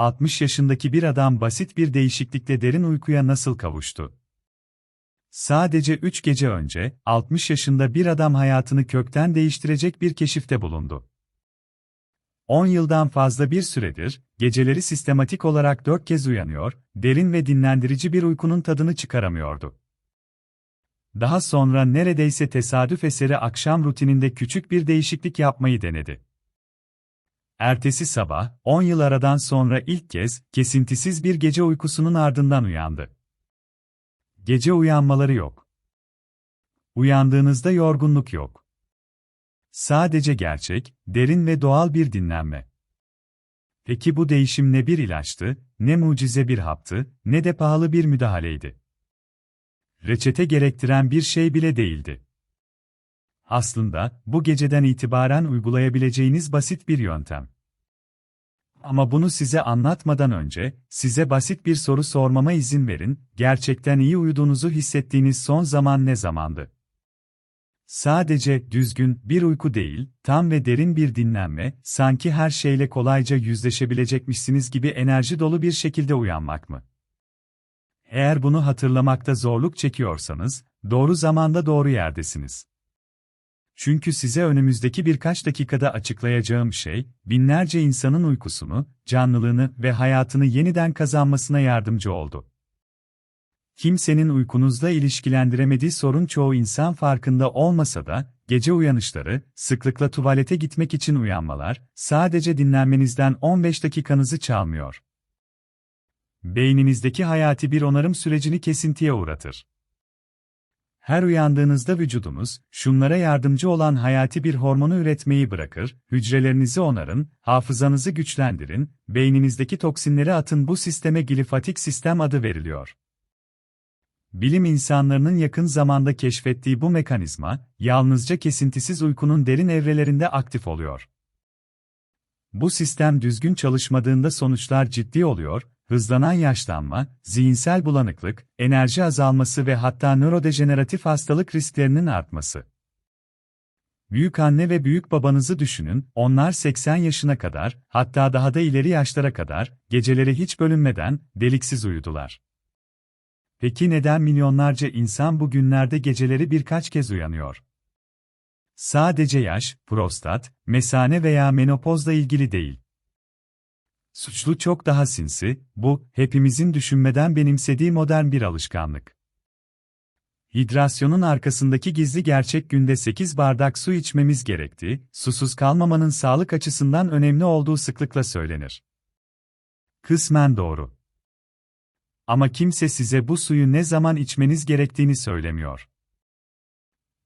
60 yaşındaki bir adam basit bir değişiklikle derin uykuya nasıl kavuştu? Sadece 3 gece önce, 60 yaşında bir adam hayatını kökten değiştirecek bir keşifte bulundu. 10 yıldan fazla bir süredir, geceleri sistematik olarak 4 kez uyanıyor, derin ve dinlendirici bir uykunun tadını çıkaramıyordu. Daha sonra neredeyse tesadüf eseri akşam rutininde küçük bir değişiklik yapmayı denedi. Ertesi sabah, 10 yıl aradan sonra ilk kez, kesintisiz bir gece uykusunun ardından uyandı. Gece uyanmaları yok. Uyandığınızda yorgunluk yok. Sadece gerçek, derin ve doğal bir dinlenme. Peki bu değişim ne bir ilaçtı, ne mucize bir haptı, ne de pahalı bir müdahaleydi. Reçete gerektiren bir şey bile değildi. Aslında, bu geceden itibaren uygulayabileceğiniz basit bir yöntem. Ama bunu size anlatmadan önce, size basit bir soru sormama izin verin, gerçekten iyi uyuduğunuzu hissettiğiniz son zaman ne zamandı? Sadece düzgün bir uyku değil, tam ve derin bir dinlenme, sanki her şeyle kolayca yüzleşebilecekmişsiniz gibi enerji dolu bir şekilde uyanmak mı? Eğer bunu hatırlamakta zorluk çekiyorsanız, doğru zamanda doğru yerdesiniz. Çünkü size önümüzdeki birkaç dakikada açıklayacağım şey, binlerce insanın uykusunu, canlılığını ve hayatını yeniden kazanmasına yardımcı oldu. Kimsenin uykunuzla ilişkilendiremediği sorun çoğu insan farkında olmasa da, gece uyanışları, sıklıkla tuvalete gitmek için uyanmalar, sadece dinlenmenizden 15 dakikanızı çalmıyor. Beyninizdeki hayati bir onarım sürecini kesintiye uğratır. Her uyandığınızda vücudunuz, şunlara yardımcı olan hayati bir hormonu üretmeyi bırakır, hücrelerinizi onarın, hafızanızı güçlendirin, beyninizdeki toksinleri atın bu sisteme glifatik sistem adı veriliyor. Bilim insanlarının yakın zamanda keşfettiği bu mekanizma, yalnızca kesintisiz uykunun derin evrelerinde aktif oluyor. Bu sistem düzgün çalışmadığında sonuçlar ciddi oluyor, hızlanan yaşlanma, zihinsel bulanıklık, enerji azalması ve hatta nörodejeneratif hastalık risklerinin artması. Büyük anne ve büyük babanızı düşünün, onlar 80 yaşına kadar, hatta daha da ileri yaşlara kadar, geceleri hiç bölünmeden, deliksiz uyudular. Peki neden milyonlarca insan bu günlerde geceleri birkaç kez uyanıyor? Sadece yaş, prostat, mesane veya menopozla ilgili değil. Suçlu çok daha sinsi, bu, hepimizin düşünmeden benimsediği modern bir alışkanlık. Hidrasyonun arkasındaki gizli gerçek günde 8 bardak su içmemiz gerektiği, susuz kalmamanın sağlık açısından önemli olduğu sıklıkla söylenir. Kısmen doğru. Ama kimse size bu suyu ne zaman içmeniz gerektiğini söylemiyor.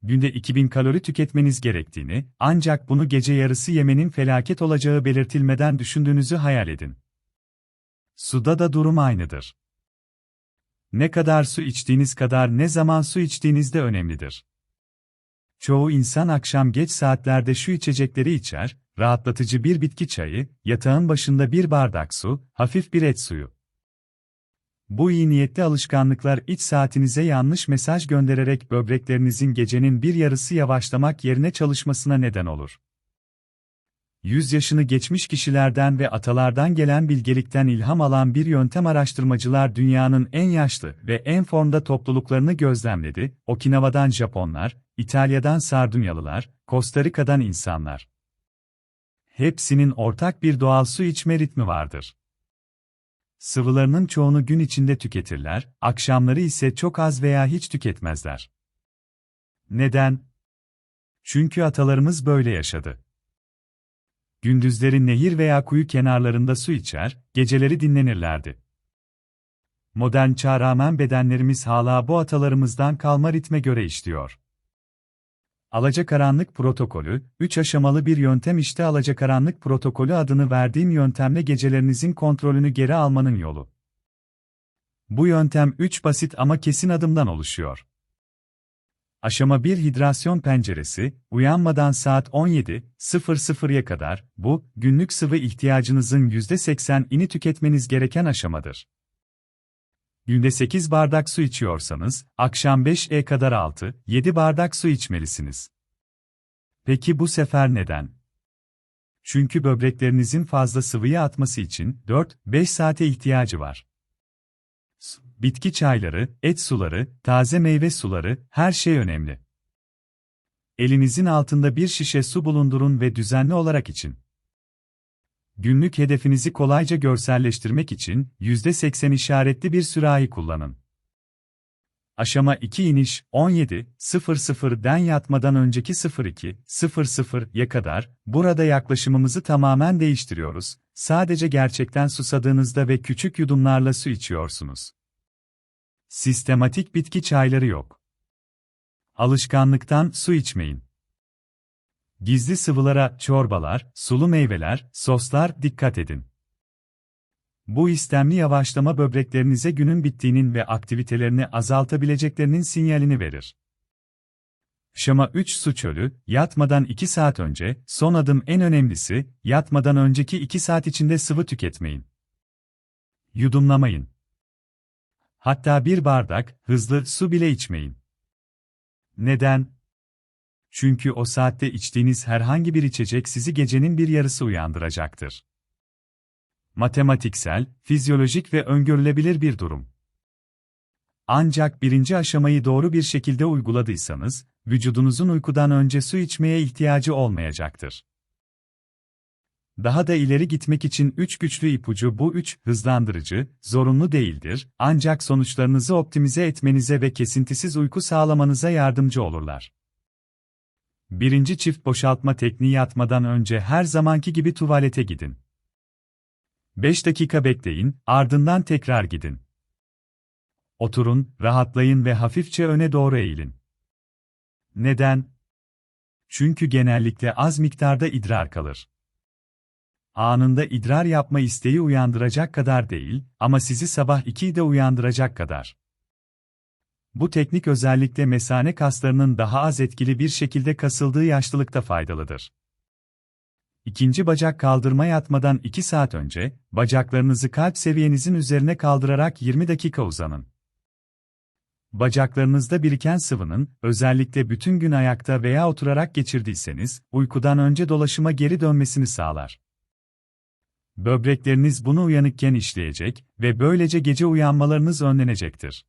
Günde 2000 kalori tüketmeniz gerektiğini, ancak bunu gece yarısı yemenin felaket olacağı belirtilmeden düşündüğünüzü hayal edin. Suda da durum aynıdır. Ne kadar su içtiğiniz kadar ne zaman su içtiğiniz de önemlidir. Çoğu insan akşam geç saatlerde şu içecekleri içer, rahatlatıcı bir bitki çayı, yatağın başında bir bardak su, hafif bir et suyu. Bu iyi niyetli alışkanlıklar iç saatinize yanlış mesaj göndererek böbreklerinizin gecenin bir yarısı yavaşlamak yerine çalışmasına neden olur. 100 yaşını geçmiş kişilerden ve atalardan gelen bilgelikten ilham alan bir yöntem araştırmacılar dünyanın en yaşlı ve en formda topluluklarını gözlemledi, Okinawa'dan Japonlar, İtalya'dan Sardunyalılar, Costa Rica'dan insanlar. Hepsinin ortak bir doğal su içme ritmi vardır. Sıvılarının çoğunu gün içinde tüketirler, akşamları ise çok az veya hiç tüketmezler. Neden? Çünkü atalarımız böyle yaşadı. Gündüzleri nehir veya kuyu kenarlarında su içer, geceleri dinlenirlerdi. Modern çağ rağmen bedenlerimiz hala bu atalarımızdan kalma ritme göre işliyor. Alacakaranlık protokolü, 3 aşamalı bir yöntem işte Alacakaranlık protokolü adını verdiğim yöntemle gecelerinizin kontrolünü geri almanın yolu. Bu yöntem 3 basit ama kesin adımdan oluşuyor. Aşama 1 hidrasyon penceresi, uyanmadan saat 17.00'ya kadar, bu, günlük sıvı ihtiyacınızın %80'ini tüketmeniz gereken aşamadır. Günde 8 bardak su içiyorsanız, akşam 5'e kadar 6-7 bardak su içmelisiniz. Peki bu sefer neden? Çünkü böbreklerinizin fazla sıvıyı atması için 4-5 saate ihtiyacı var. Bitki çayları, et suları, taze meyve suları, her şey önemli. Elinizin altında bir şişe su bulundurun ve düzenli olarak için. Günlük hedefinizi kolayca görselleştirmek için %80 işaretli bir sürahi kullanın. Aşama 2 iniş 17.00'den yatmadan önceki 02.00'ya kadar burada yaklaşımımızı tamamen değiştiriyoruz. Sadece gerçekten susadığınızda ve küçük yudumlarla su içiyorsunuz. Sistematik bitki çayları yok. Alışkanlıktan su içmeyin. Gizli sıvılara, çorbalar, sulu meyveler, soslar dikkat edin. Bu istemli yavaşlama böbreklerinize günün bittiğinin ve aktivitelerini azaltabileceklerinin sinyalini verir. Şama 3 su çölü, yatmadan 2 saat önce, son adım en önemlisi, yatmadan önceki 2 saat içinde sıvı tüketmeyin. Yudumlamayın. Hatta bir bardak, hızlı su bile içmeyin. Neden? Çünkü o saatte içtiğiniz herhangi bir içecek sizi gecenin bir yarısı uyandıracaktır. Matematiksel, fizyolojik ve öngörülebilir bir durum. Ancak birinci aşamayı doğru bir şekilde uyguladıysanız, vücudunuzun uykudan önce su içmeye ihtiyacı olmayacaktır. Daha da ileri gitmek için üç güçlü ipucu bu üç hızlandırıcı, zorunlu değildir, ancak sonuçlarınızı optimize etmenize ve kesintisiz uyku sağlamanıza yardımcı olurlar. Birinci çift boşaltma tekniği yatmadan önce her zamanki gibi tuvalete gidin. 5 dakika bekleyin, ardından tekrar gidin. Oturun, rahatlayın ve hafifçe öne doğru eğilin. Neden? Çünkü genellikle az miktarda idrar kalır. Anında idrar yapma isteği uyandıracak kadar değil, ama sizi sabah 2'de uyandıracak kadar. Bu teknik özellikle mesane kaslarının daha az etkili bir şekilde kasıldığı yaşlılıkta faydalıdır. İkinci bacak kaldırma yatmadan 2 saat önce, bacaklarınızı kalp seviyenizin üzerine kaldırarak 20 dakika uzanın. Bacaklarınızda biriken sıvının, özellikle bütün gün ayakta veya oturarak geçirdiyseniz, uykudan önce dolaşıma geri dönmesini sağlar. Böbrekleriniz bunu uyanıkken işleyecek ve böylece gece uyanmalarınız önlenecektir.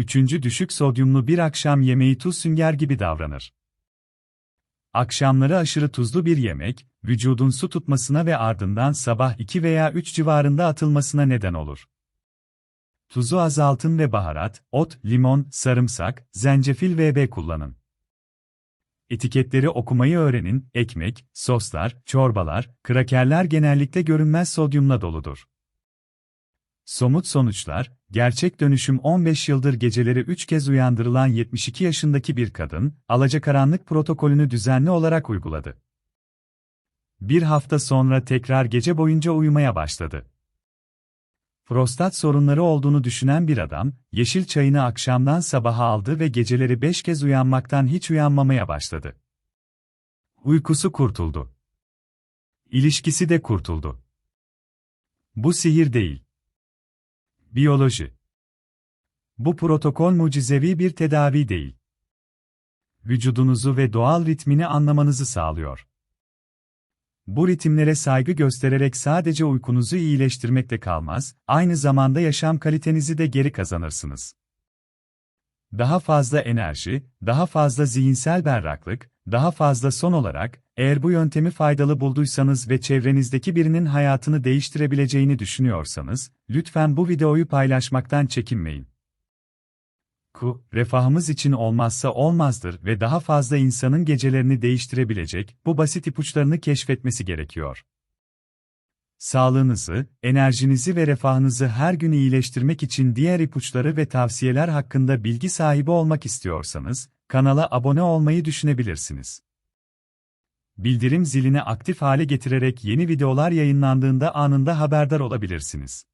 Üçüncü düşük sodyumlu bir akşam yemeği tuz sünger gibi davranır. Akşamları aşırı tuzlu bir yemek, vücudun su tutmasına ve ardından sabah 2 veya 3 civarında atılmasına neden olur. Tuzu azaltın ve baharat, ot, limon, sarımsak, zencefil ve B kullanın. Etiketleri okumayı öğrenin, ekmek, soslar, çorbalar, krakerler genellikle görünmez sodyumla doludur. Somut sonuçlar, gerçek dönüşüm 15 yıldır geceleri 3 kez uyandırılan 72 yaşındaki bir kadın, alacakaranlık protokolünü düzenli olarak uyguladı. Bir hafta sonra tekrar gece boyunca uyumaya başladı. Prostat sorunları olduğunu düşünen bir adam, yeşil çayını akşamdan sabaha aldı ve geceleri 5 kez uyanmaktan hiç uyanmamaya başladı. Uykusu kurtuldu. İlişkisi de kurtuldu. Bu sihir değil. Biyoloji Bu protokol mucizevi bir tedavi değil. Vücudunuzu ve doğal ritmini anlamanızı sağlıyor. Bu ritimlere saygı göstererek sadece uykunuzu iyileştirmekle kalmaz, aynı zamanda yaşam kalitenizi de geri kazanırsınız. Daha fazla enerji, daha fazla zihinsel berraklık, daha fazla son olarak, eğer bu yöntemi faydalı bulduysanız ve çevrenizdeki birinin hayatını değiştirebileceğini düşünüyorsanız, lütfen bu videoyu paylaşmaktan çekinmeyin. Ku, refahımız için olmazsa olmazdır ve daha fazla insanın gecelerini değiştirebilecek bu basit ipuçlarını keşfetmesi gerekiyor. Sağlığınızı, enerjinizi ve refahınızı her gün iyileştirmek için diğer ipuçları ve tavsiyeler hakkında bilgi sahibi olmak istiyorsanız, kanala abone olmayı düşünebilirsiniz. Bildirim zilini aktif hale getirerek yeni videolar yayınlandığında anında haberdar olabilirsiniz.